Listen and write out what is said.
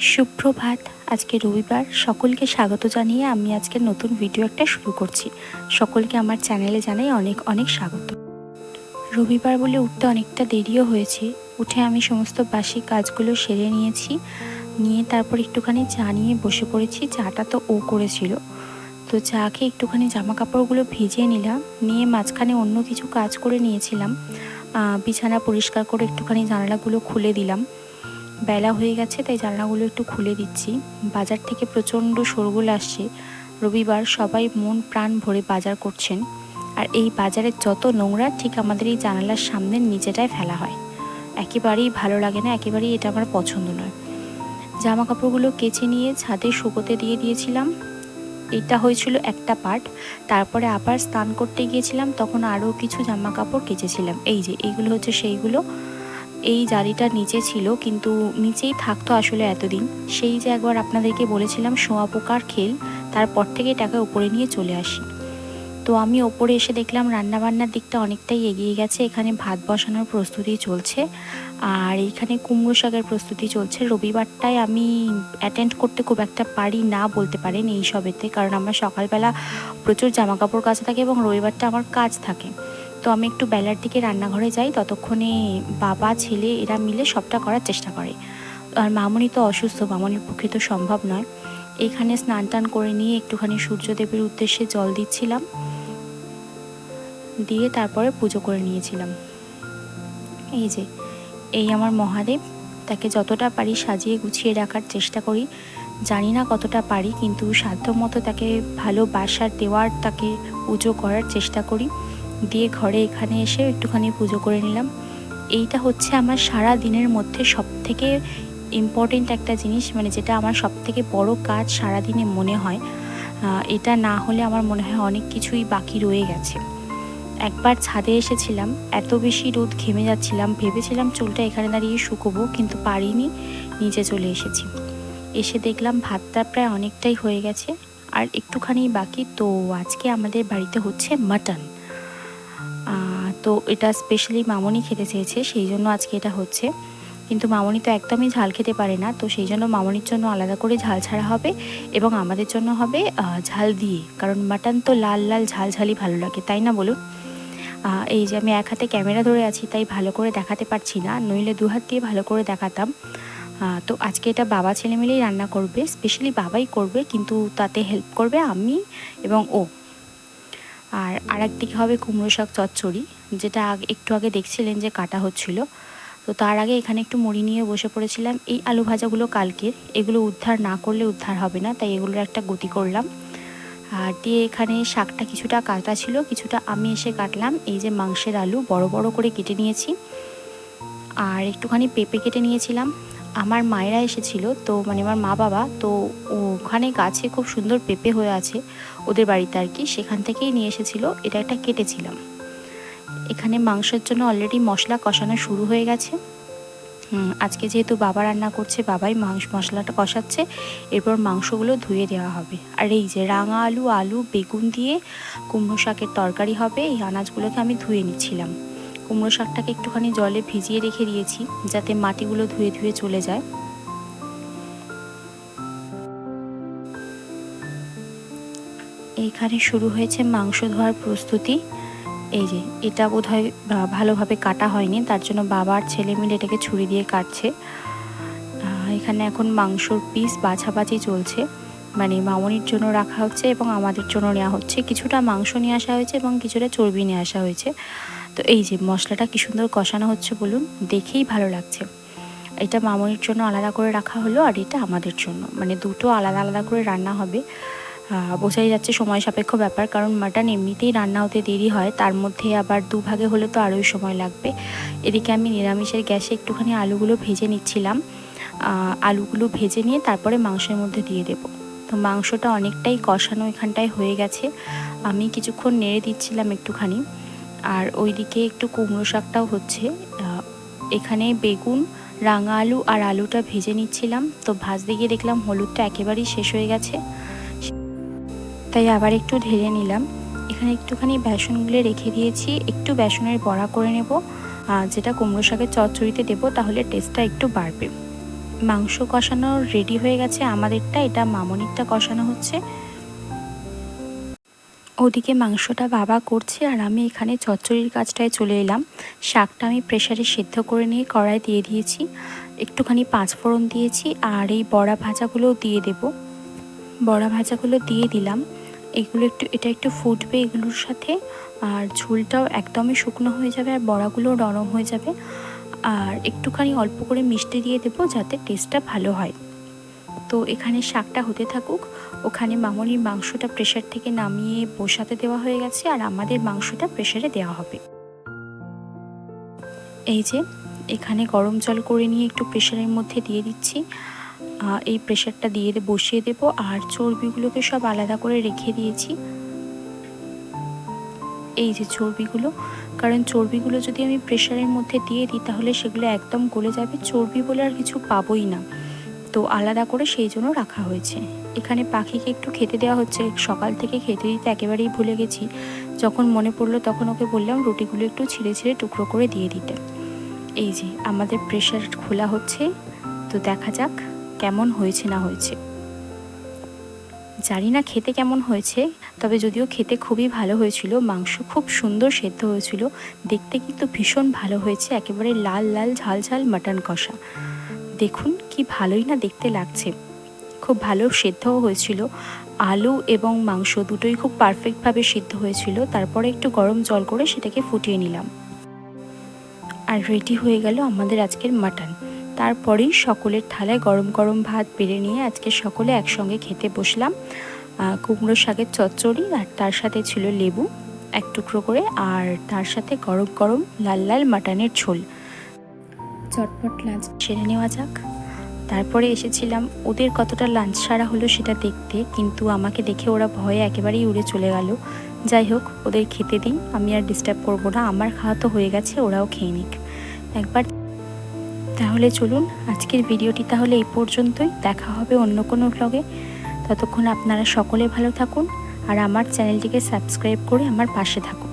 সুপ্রভাত, আজকে রবিবার। সকলকে স্বাগত জানিয়ে আমি আজকে নতুন ভিডিও একটা শুরু করছি। সকলকে আমার চ্যানেলে জানাই অনেক অনেক স্বাগত। রবিবার বলে উঠতে অনেকটা দেরিও হয়েছে। উঠে আমি সমস্ত বাসি কাজগুলো সেরে নিয়েছি। নিয়ে তারপর একটুখানি চা নিয়ে বসে পড়েছি। চাটা তো ও করেছিল। তো চা খেয়ে একটুখানি জামা কাপড়গুলো ভিজিয়ে নিলাম। নিয়ে মাঝখানে অন্য কিছু কাজ করে নিয়েছিলাম। বিছানা পরিষ্কার করে একটুখানি জানালাগুলো খুলে দিলাম। বেলা হয়ে গেছে, তাই জানলাগুলো একটু খুলে দিচ্ছি। বাজার থেকে প্রচণ্ড শোরগোল আসছে। রবিবার সবাই মন প্রাণ ভরে বাজার করছেন। আর এই বাজারের যত নোংরা, ঠিক আমাদের এই জানালার সামনের নিচেটায় ফেলা হয়। একেবারেই ভালো লাগে না, একেবারেই এটা আমার পছন্দ নয়। জামা কাপড়গুলো কেচে নিয়ে ছাদে শুকোতে দিয়ে দিয়েছিলাম। এটা হয়েছিল একটা পার্ট। তারপরে আবার স্নান করতে গিয়েছিলাম, তখন আরও কিছু জামা কাপড় কেচেছিলাম। এই যে, এইগুলো হচ্ছে সেইগুলো। এই জারিটা নিচে ছিল, কিন্তু নিচেই থাকতো আসলে এতদিন। সেই যে একবার আপনাদেরকে বলেছিলাম, শোয়া পোকার খেল, তারপর থেকে টাকা উপরে নিয়ে চলে আসি। তো আমি ওপরে এসে দেখলাম রান্নাবান্নার দিকটা অনেকটাই এগিয়ে গেছে, এখানে ভাত বসানোর প্রস্তুতি চলছে। আর এইখানে কুমড়ো শাকের প্রস্তুতি চলছে। রবিবারটায় আমি অ্যাটেন্ড করতে খুব একটা পারি না বলতে পারেন এই সবেতে, কারণ আমার সকালবেলা প্রচুর জামা কাপড় কাচা থাকে এবং রবিবারটা আমার কাজ থাকে। তো আমি একটু বেলার দিকে রান্নাঘরে যাই, ততক্ষণে বাবা, ছেলে এরা মিলে সবটা করার চেষ্টা করে। আর মামনি তো অসুস্থ, মামনির পক্ষে তো সম্ভব নয়। এখানে স্নান টান করে নিয়ে একটুখানি সূর্যদেবের উদ্দেশ্যে জল দিচ্ছিলাম। দিয়ে তারপরে পুজো করে নিয়েছিলাম। এই যে, এই আমার মহাদেব, তাকে যতটা পারি সাজিয়ে গুছিয়ে রাখার চেষ্টা করি। জানি না কতটা পারি, কিন্তু সাধ্য মতো তাকে ভালোবাসার দেওয়ার, তাকে পুজো করার চেষ্টা করি। দিয়ে ঘরে এখানে এসে একটুখানি পুজো করে নিলাম। এইটা হচ্ছে আমার সারা দিনের মধ্যে সব থেকে ইম্পর্টেন্ট একটা জিনিস মানে যেটা আমার সব থেকে বড় কাজ সারা দিনে মনে হয়। এটা না হলে আমার মনে হয় অনেক কিছুই বাকি রয়ে গেছে। একবার ছাদে এসেছিলাম, এত বেশি রোদ ঘেমে যাচ্ছিলাম, ভেবেছিলাম চুলটা এখানে দাঁড়িয়ে শুকোবো, কিন্তু পারিনি, নিচে চলে এসেছি। এসে দেখলাম ভাতটা প্রায় অনেকটাই হয়ে গেছে, আর একটুখানি বাকি। তো আজকে আমাদের বাড়িতে হচ্ছে মাটন তো এটা স্পেশালি মামনি খেতে চেয়েছে, সেই জন্য আজকে এটা হচ্ছে। কিন্তু মামনি তো একদমই ঝাল খেতে পারে না, তো সেই জন্য মামনির জন্য আলাদা করে ঝাল ছাড়া হবে এবং আমাদের জন্য হবে ঝাল দিয়ে। কারণ মাটন তো লাল লাল ঝাল ঝালই ভালো লাগে, তাই না বলুন? এই যে আমি এক হাতে ক্যামেরা ধরে আছি, তাই ভালো করে দেখাতে পারছি না, নইলে দু হাত দিয়ে ভালো করে দেখাতাম। তো আজকে এটা বাবা ছেলে মিলেই রান্না করবে স্পেশালি বাবাই করবে, কিন্তু তাতে হেল্প করবে আমি এবং ও। আর আরেকদিকে হবে কুমড়ো শাক চচ্চড়ি, যেটা আগে একটু আগে দেখছিলেন যে কাটা হচ্ছিল। তো তার আগে এখানে একটু মুড়ি নিয়ে বসে পড়েছিলাম। এই আলু ভাজাগুলো কালকের এগুলো উদ্ধার না করলে উদ্ধার হবে না, তাই এগুলোর একটা গতি করলাম। আর দিয়ে এখানে শাকটা কিছুটা কাটা ছিল, কিছুটা আমি এসে কাটলাম। এই যে মাংসের আলু বড় বড় করে কেটে নিয়েছি। আর একটুখানি পেঁপে কেটে নিয়েছিলাম। আমার মায়েরা এসেছিল, তো মানে আমার মা বাবা, তো ওখানে গাছে খুব সুন্দর পেঁপে হয়ে আছে, ওদের বাড়িতে আর কি, সেখান থেকেই নিয়ে এসেছিল, এটা একটা কেটেছিলাম। এখানে মাংসের জন্য অলরেডি মশলা কষানো শুরু হয়ে গেছে। আজকে যেহেতু বাবা রান্না করছে, বাবাই মাংস, মশলাটা কষাচ্ছে, এরপর মাংসগুলো ধুয়ে দেওয়া হবে। আর এই যে রাঙা আলু আলু, বেগুন দিয়ে কুমড়ো শাকের তরকারি হবে, এই আনাজগুলোকে আমি ধুয়ে নিচ্ছিলাম। কুমড়ো শাকটাকে একটুখানি জলে ভিজিয়ে রেখে দিয়েছি, যাতে মাটিগুলো ধুয়ে ধুয়ে চলে যায়। এইখানে শুরু হয়েছে মাংস ধোয়ার প্রস্তুতি। এই যে, এটা বোধহয় ভা- ভালোভাবে কাটা হয়নি, তার জন্য বাবার ছেলে মিলে এটাকে ছুরি দিয়ে কাটছে। এখানে এখন মাংসর পিস বাছাবাছি চলছে। মানে মামনির জন্য রাখা হচ্ছে এবং আমাদের জন্য নেওয়া হচ্ছে। কিছুটা মাংস নিয়ে আসা হয়েছে এবং কিছুটা চর্বি নিয়ে আসা হয়েছে। তো এই যে মশলাটা কি সুন্দর কষানো হচ্ছে বলুন, দেখেই ভালো লাগছে। এটা মামনির জন্য আলাদা করে রাখা হলো আর এটা আমাদের জন্য। মানে দুটো আলাদা আলাদা করে রান্না হবে। বোঝাই যাচ্ছে সময় সাপেক্ষ ব্যাপার কারণ মাটন এমনিতেই রান্না হতে দেরি হয়, তার মধ্যে আবার দুভাগে হলে তো আরোই সময় লাগবে। এদিকে আমি নিরামিষের গ্যাসে একটুখানি আলুগুলো ভেজে নিচ্ছিলাম। আলুগুলো ভেজে নিয়ে তারপরে মাংসের মধ্যে দিয়ে দেবো। তো মাংসটা অনেকটাই কষানো এখানটায় হয়ে গেছে। আমি কিছুক্ষণ নেড়ে দিচ্ছিলাম একটুখানি। আর ওইদিকে একটু কুমড়ো শাকটাও হচ্ছে। এখানে বেগুন, রাঙা আলু আর আলুটা ভেজে নিচ্ছিলাম। তো ভাজতে গিয়ে দেখলাম হলুদটা একেবারেই শেষ হয়ে গেছে। তাই আবার একটু ঢেলে নিলাম। এখানে একটুখানি বেসন গুলে রেখে দিয়েছি। একটু বেসনের বড়া করে নেব। যেটা কুমড়ো শাকের চচ্চড়িতে দেবো, তাহলে টেস্টটা একটু বাড়বে। মাংস কষানো রেডি হয়ে গেছে আমাদেরটা। এটা মামনিরটা কষানো হচ্ছে। ওদিকে মাংসটা বাবা করছে আর আমি এখানে চচ্চড়ির কাজটায় চলে এলাম। শাকটা আমি প্রেশারে সেদ্ধ করে নিয়ে কড়াই দিয়ে দিয়েছি। একটুখানি পাঁচফোড়ন দিয়েছি আর এই বড়া ভাজাগুলোও দিয়ে দেব। বড়া ভাজাগুলো দিয়ে দিলাম। এগুলো একটু, এটা একটু ফুটবে এগুলোর সাথে আর ঝোলটাও একদমই শুকনো হয়ে যাবে আর বড়াগুলোও নরম হয়ে যাবে। আর একটুখানি অল্প করে মিষ্টি দিয়ে দেবো যাতে টেস্টটা ভালো হয়। তো এখানে শাকটা হতে থাকুক, ওখানে মামনির মাংসটা প্রেশার থেকে নামিয়ে বসাতে দেওয়া হয়ে গেছে আর আমাদের মাংসটা প্রেশারে দেওয়া হবে। এই যে, এখানে গরম জল করে নিয়ে একটু প্রেশারের মধ্যে দিয়ে দিচ্ছি। এই প্রেশারটা দিয়ে বসিয়ে দেবো আর চর্বিগুলোকে সব আলাদা করে রেখে দিয়েছি। এই যে চর্বিগুলো, কারণ চর্বিগুলো যদি আমি প্রেশারের মধ্যে দিয়ে দিই তাহলে সেগুলো একদম গলে যাবে। চর্বি বলে আর কিছু পাবোই না। তো আলাদা করে সেই জন্য রাখা হয়েছে। এখানে পাখিকে একটু খেতে দেওয়া হচ্ছে। সকাল থেকে খেতে দিতে একেবারেই ভুলে গেছি। যখন মনে পড়ল তখন ওকে বললাম রুটিগুলো একটু ছিঁড়ে ছিঁড়ে টুকরো করে দিয়ে দিতে। এই যে, আমাদের প্রেশার খোলা হচ্ছে। তো দেখা যাক কেমন হয়েছে না হয়েছে। জানি না খেতে কেমন হয়েছে, তবে যদিও খেতে খুবই ভালো হয়েছিল, মাংস খুব সুন্দর সেদ্ধ হয়েছিল, দেখতে কিন্তু ভীষণ ভালো হয়েছে, একেবারে লাল লাল ঝাল ঝাল মাটন কষা। দেখুন কি ভালোই না দেখতে লাগছে। খুব ভালো সেদ্ধও হয়েছিল। আলু এবং মাংস দুটোই খুব পারফেক্টভাবে সিদ্ধ হয়েছিল। তারপরে একটু গরম জল করে সেটাকে ফুটিয়ে নিলাম। আর রেডি হয়ে গেল আমাদের আজকের মাটন তারপরেই সকলের থালায় গরম গরম ভাত বেড়ে নিয়ে আজকে সকলে একসঙ্গে খেতে বসলাম। কুমড়ো শাকের চচ্চড়ি আর তার সাথে ছিল লেবু, এক টুকরো করে। আর তার সাথে গরম গরম লাল লাল মাটনের ঝোল। চটপট লাঞ্চ সেরে নেওয়া যাক। তারপরে এসেছিলাম, ওদের কতটা লাঞ্চ সারা হলো সেটা দেখতে, কিন্তু আমাকে দেখে ওরা ভয়ে একেবারেই উড়ে চলে গেল। যাই হোক, ওদের খেতে দিই আমি আর ডিস্টার্ব করব না, আমার খাওয়া তো হয়ে গেছে, ওরাও খেয়ে নিক। একবার তাহলে চলুন, আজকের ভিডিওটি তাহলে এই পর্যন্তই, দেখা হবে অন্য কোনো ব্লগে ততক্ষণ আপনারা সকলে ভালো থাকুন, আর আমার চ্যানেলটিকে সাবস্ক্রাইব করে আমার পাশে থাকুন।